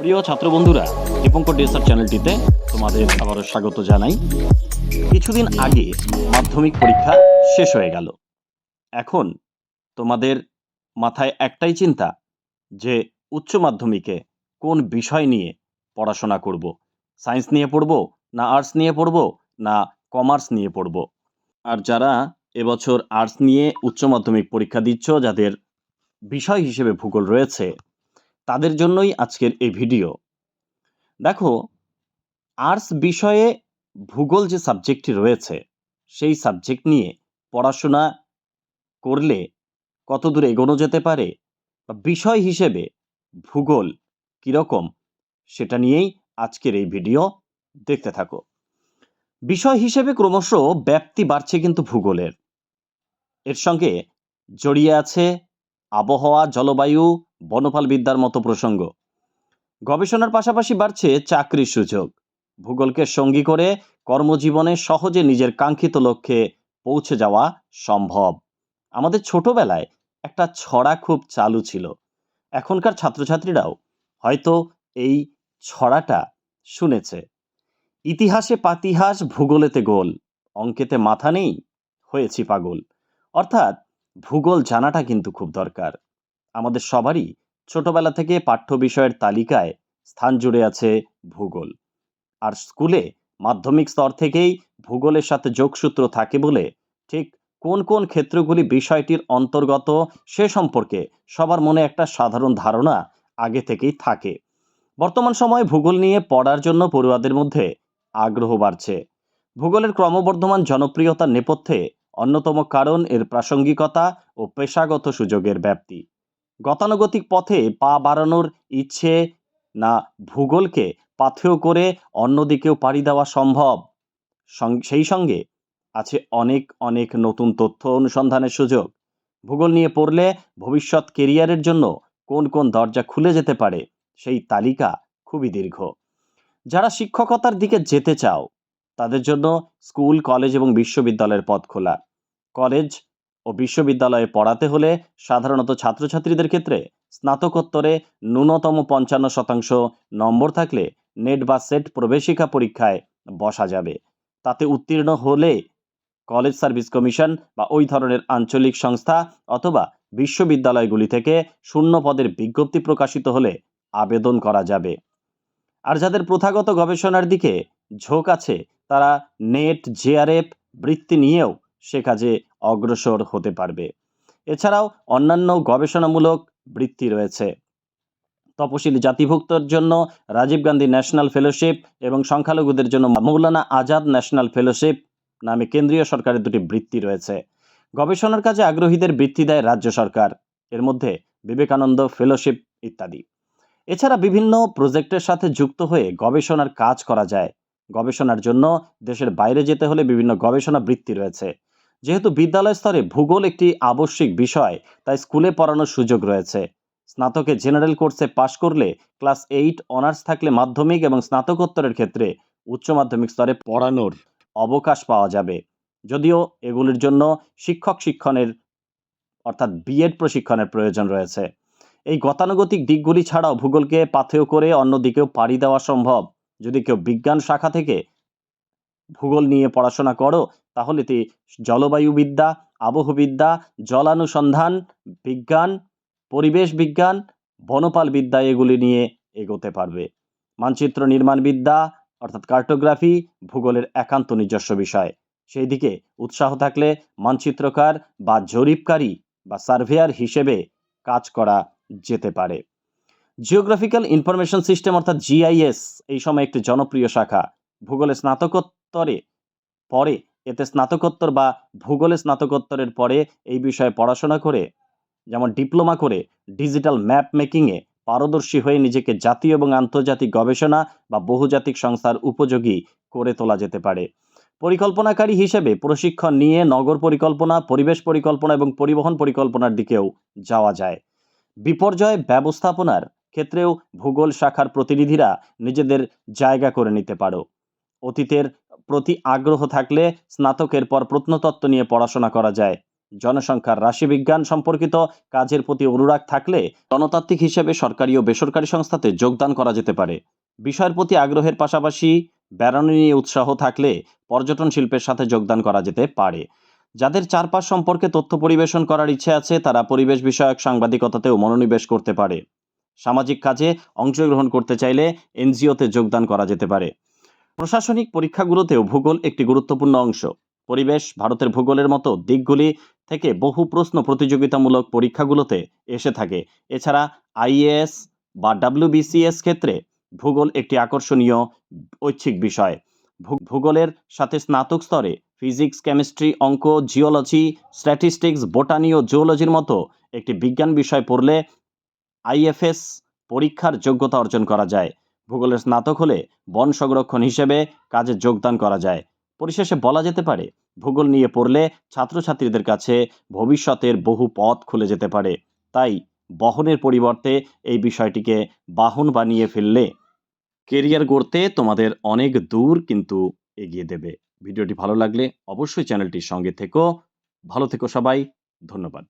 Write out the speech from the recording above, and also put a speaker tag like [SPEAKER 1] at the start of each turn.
[SPEAKER 1] প্রিয় ছাত্র বন্ধুরা দীপঙ্কর ডেসার চ্যানেলটিতে তোমাদের আবারও স্বাগত জানাই। কিছুদিন আগে মাধ্যমিক পরীক্ষা শেষ হয়ে গেল। এখন তোমাদের মাথায় একটাই চিন্তা, যে উচ্চ মাধ্যমিকে কোন বিষয় নিয়ে পড়াশোনা করব? সায়েন্স নিয়ে পড়ব, না আর্টস নিয়ে পড়ব, না কমার্স নিয়ে পড়ব? আর যারা এবছর আর্টস নিয়ে উচ্চ মাধ্যমিক পরীক্ষা দিচ্ছ, যাদের বিষয় হিসেবে ভূগোল রয়েছে তাদের জন্যই আজকের এই ভিডিও। দেখো, আর্টস বিষয়ে ভূগোল যে সাবজেক্টটি রয়েছে, সেই সাবজেক্ট নিয়ে পড়াশোনা করলে কত দূর এগোনো যেতে পারে বা বিষয় হিসেবে ভূগোল কীরকম, সেটা নিয়েই আজকের এই ভিডিও দেখতে থাকো। বিষয় হিসেবে ক্রমশ ব্যাপ্তি বাড়ছে কিন্তু ভূগোলের। এর সঙ্গে জড়িয়ে আছে আবহাওয়া, জলবায়ু বনপাল বিদ্যার মতো প্রসঙ্গ। গবেষণার পাশাপাশি বাড়ছে চাকরির সুযোগ। ভূগোলকে সঙ্গী করে কর্মজীবনে সহজে নিজের কাঙ্ক্ষিত লক্ষ্যে পৌঁছে যাওয়া সম্ভব। আমাদের ছোটবেলায় একটা ছড়া খুব চালু ছিল। এখনকার ছাত্রছাত্রীরাও হয়তো এই ছড়াটা শুনেছে। ইতিহাসে পাতিহাস ভূগোলেতে গোল, অঙ্কেতে মাথা নেই, হয়েছি পাগল। অর্থাৎ ভূগোল জানাটা কিন্তু খুব দরকার। আমাদের সবারই ছোটবেলা থেকে পাঠ্য বিষয়ের তালিকায় স্থান জুড়ে আছে ভূগোল। আর স্কুলে মাধ্যমিক স্তর থেকেই ভূগোলের সাথে যোগসূত্র থাকে বলে ঠিক কোন কোন ক্ষেত্রগুলি বিষয়টির অন্তর্গত সে সম্পর্কে সবার মনে একটা সাধারণ ধারণা আগে থেকেই থাকে। বর্তমান সময়ে ভূগোল নিয়ে পড়ার জন্য পড়ুয়াদের মধ্যে আগ্রহ বাড়ছে। ভূগোলের ক্রমবর্ধমান জনপ্রিয়তার নেপথ্যে অন্যতম কারণ এর প্রাসঙ্গিকতা ও পেশাগত সুযোগের ব্যাপ্তি। গতানুগতিক পথে পা বাড়ানোর ইচ্ছে না ভূগোলকে পাথেয় করে অন্যদিকেও পাড়ি দেওয়া সম্ভব। সেই সঙ্গে আছে অনেক অনেক নতুন তথ্য অনুসন্ধানের সুযোগ। ভূগোল নিয়ে পড়লে ভবিষ্যৎ কেরিয়ারের জন্য কোন কোন দরজা খুলে যেতে পারে সেই তালিকা খুবই দীর্ঘ। যারা শিক্ষকতার দিকে যেতে চাও তাদের জন্য স্কুল, কলেজ এবং বিশ্ববিদ্যালয়ের পথ খোলা। কলেজ ও বিশ্ববিদ্যালয়ে পড়াতে হলে সাধারণত ছাত্রছাত্রীদের ক্ষেত্রে স্নাতকোত্তরে ন্যূনতম পঞ্চান্ন শতাংশ নম্বর থাকলে নেট বা সেট প্রবেশিকা পরীক্ষায় বসা যাবে। তাতে উত্তীর্ণ হলে কলেজ সার্ভিস কমিশন বা ওই ধরনের আঞ্চলিক সংস্থা অথবা বিশ্ববিদ্যালয়গুলি থেকে শূন্য পদের বিজ্ঞপ্তি প্রকাশিত হলে আবেদন করা যাবে। আর যাদের প্রথাগত গবেষণার দিকে ঝোঁক আছে তারা নেট, জেআরএফ বৃত্তি নিয়েও সে কাজে অগ্রসর হতে পারবে। এছাড়াও অন্যান্য গবেষণামূলক বৃত্তি রয়েছে। তপশিলি জাতিভুক্তর জন্য রাজীব গান্ধী ন্যাশনাল ফেলোশিপ এবং সংখ্যালঘুদের জন্য মৌলানা আজাদ ন্যাশনাল ফেলোশিপ নামে কেন্দ্রীয় সরকারের দুটি বৃত্তি রয়েছে। গবেষণার কাজে আগ্রহীদের বৃত্তি দেয় রাজ্য সরকার, এর মধ্যে বিবেকানন্দ ফেলোশিপ ইত্যাদি। এছাড়া বিভিন্ন প্রজেক্টের সাথে যুক্ত হয়ে গবেষণার কাজ করা যায়। গবেষণার জন্য দেশের বাইরে যেতে হলে বিভিন্ন গবেষণা বৃত্তি রয়েছে। যেহেতু বিদ্যালয় স্তরে ভূগোল একটি আবশ্যিক বিষয়, তাই স্কুলে পড়ানোর সুযোগ রয়েছে। স্নাতকে জেনারেল কোর্সে পাশ করলে ক্লাস এইট অনার্স থাকলে মাধ্যমিক এবং স্নাতকোত্তরের ক্ষেত্রে উচ্চ মাধ্যমিক স্তরে পড়ানোর অবকাশ পাওয়া যাবে। যদিও এগুলির জন্য শিক্ষক শিক্ষণের, অর্থাৎ বিএড প্রশিক্ষণের প্রয়োজন রয়েছে। এই গতানুগতিক দিকগুলি ছাড়াও ভূগোলকে পাথেয় করে অন্যদিকেও পাড়ি দেওয়া সম্ভব। যদি কেউ বিজ্ঞান শাখা থেকে ভূগোল নিয়ে পড়াশোনা করো, তাহলে তে জলবায়ুবিদ্যা, আবহবিদ্যা, জলানুসন্ধান, বিজ্ঞান, পরিবেশ বিজ্ঞান, বনপাল বিদ্যা এগুলি নিয়ে এগোতে পারবে। মানচিত্র নির্মাণবিদ্যা অর্থাৎ কার্টোগ্রাফি, ভূগোলের একান্ত নিজস্ব বিষয়। সেই দিকে উৎসাহ থাকলে মানচিত্রকার বা জরিপকারী বা সার্ভেয়ার হিসেবে কাজ করা যেতে পারে। জিওগ্রাফিক্যাল ইনফরমেশন সিস্টেম অর্থাৎ জিআইএস এই সময় একটি জনপ্রিয় শাখা। ভূগোলে স্নাতকোত্তরে পরে, এতে স্নাতকোত্তর বা ভূগোলে স্নাতকোত্তরের পরে এই বিষয়ে পড়াশোনা করে, যেমন ডিপ্লোমা করে, ডিজিটাল ম্যাপ মেকিংয়ে পারদর্শী হয়ে নিজেকে জাতীয় এবং আন্তর্জাতিক গবেষণা বা বহুজাতিক সংস্থার উপযোগী করে তোলা যেতে পারে। পরিকল্পনাকারী হিসেবে প্রশিক্ষণ নিয়ে নগর পরিকল্পনা, পরিবেশ পরিকল্পনা এবং পরিবহন পরিকল্পনার দিকেও যাওয়া যায়। বিপর্যয় ব্যবস্থাপনার ক্ষেত্রেও ভূগোল শাখার প্রতিনিধিরা নিজেদের জায়গা করে নিতে পারো। অতীতের প্রতি আগ্রহ থাকলে স্নাতকের পর প্রত্নতত্ত্ব নিয়ে পড়াশোনা করা যায়। জনসংখ্যার রাশিবিজ্ঞান সম্পর্কিত কাজের প্রতি অনুরাগ থাকলে গণতাত্ত্বিক হিসেবে সরকারি ও বেসরকারি সংস্থাতে যোগদান করা যেতে পারে। বিষয়ের প্রতি আগ্রহের পাশাপাশি বেড়ানো নিয়ে উৎসাহ থাকলে পর্যটন শিল্পের সাথে যোগদান করা যেতে পারে। যাদের চারপাশ সম্পর্কে তথ্য পরিবেশন করার ইচ্ছে আছে, তারা পরিবেশ বিষয়ক সাংবাদিকতাতেও মনোনিবেশ করতে পারে। সামাজিক কাজে অংশগ্রহণ করতে চাইলে এনজিওতে যোগদান করা যেতে পারে। প্রশাসনিক পরীক্ষাগুলোতেও ভূগোল একটি গুরুত্বপূর্ণ অংশ। পরিবেশ, ভারতের ভূগোলের মতো দিকগুলি থেকে বহু প্রশ্ন প্রতিযোগিতামূলক পরীক্ষাগুলোতে এসে থাকে। এছাড়া আইএএস বা ডাব্লিউবিসিএস ক্ষেত্রে ভূগোল একটি আকর্ষণীয় ঐচ্ছিক বিষয়। ভূগোলের সাথে স্নাতক স্তরে ফিজিক্স, কেমিস্ট্রি, অঙ্ক, জিওলজি, স্ট্যাটিস্টিক্স, বোটানি ও জিওলজির মতো একটি বিজ্ঞান বিষয় পড়লে আইএফএস পরীক্ষার যোগ্যতা অর্জন করা যায়। ভূগোলের স্নাতক হলে বন সংরক্ষণ হিসেবে কাজে যোগদান করা যায়। পরিশেষে বলা যেতে পারে, ভূগোল নিয়ে পড়লে ছাত্রছাত্রীদের কাছে ভবিষ্যতের বহু পথ খুলে যেতে পারে। তাই বহনের পরিবর্তে এই বিষয়টিকে বাহন বানিয়ে ফেললে কেরিয়ার গড়তে তোমাদের অনেক দূর কিন্তু এগিয়ে দেবে। ভিডিওটি ভালো লাগলে অবশ্যই চ্যানেলটির সঙ্গে থেকো। ভালো থেকো সবাই। ধন্যবাদ।